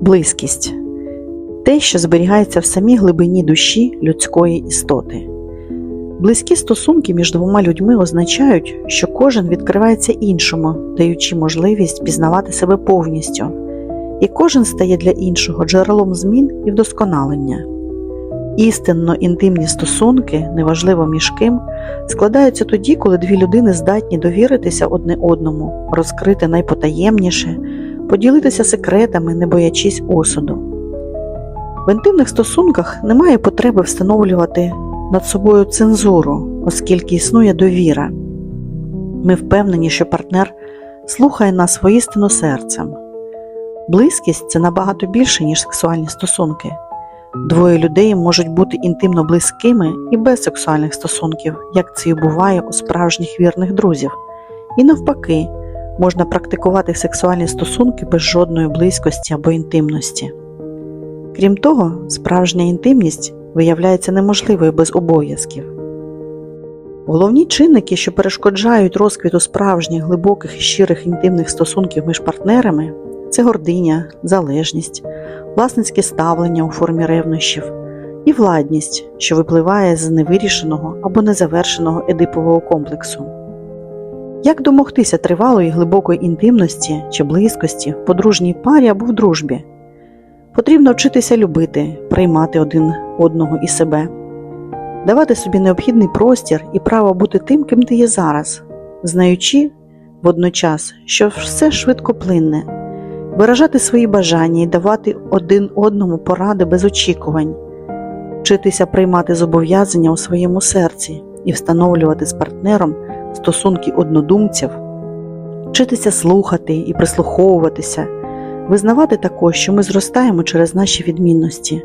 Близькість те, що зберігається в самій глибині душі людської істоти. Близькі стосунки між двома людьми означають, що кожен відкривається іншому, даючи можливість пізнавати себе повністю, і кожен стає для іншого джерелом змін і вдосконалення. Істинно інтимні стосунки, неважливо між ким, складаються тоді, коли дві людини здатні довіритися одне одному, розкрити найпотаємніше, поділитися секретами, не боячись осуду. В інтимних стосунках немає потреби встановлювати над собою цензуру, оскільки існує довіра. Ми впевнені, що партнер слухає нас воістину серцем. Близькість це набагато більше, ніж сексуальні стосунки. Двоє людей можуть бути інтимно близькими і без сексуальних стосунків, як це і буває у справжніх вірних друзів. І навпаки, можна практикувати сексуальні стосунки без жодної близькості або інтимності. Крім того, справжня інтимність виявляється неможливою без обов'язків. Головні чинники, що перешкоджають розквіту справжніх глибоких і щирих інтимних стосунків між партнерами, це гординя, залежність, власницьке ставлення у формі ревнощів і владність, що випливає з невирішеного або незавершеного едипового комплексу. Як домогтися тривалої глибокої інтимності чи близькості в подружній парі або в дружбі? Потрібно вчитися любити, приймати один одного і себе, давати собі необхідний простір і право бути тим, ким ти є зараз, знаючи водночас, що все швидкоплинне, виражати свої бажання і давати один одному поради без очікувань, вчитися приймати зобов'язання у своєму серці і встановлювати з партнером стосунки однодумців, вчитися слухати і прислуховуватися. Визнавати також, що ми зростаємо через наші відмінності.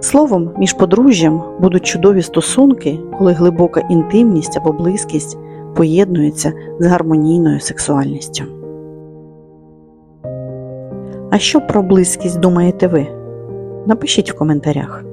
Словом, між подружжям будуть чудові стосунки, коли глибока інтимність або близькість поєднується з гармонійною сексуальністю. А що про близькість думаєте ви? Напишіть в коментарях.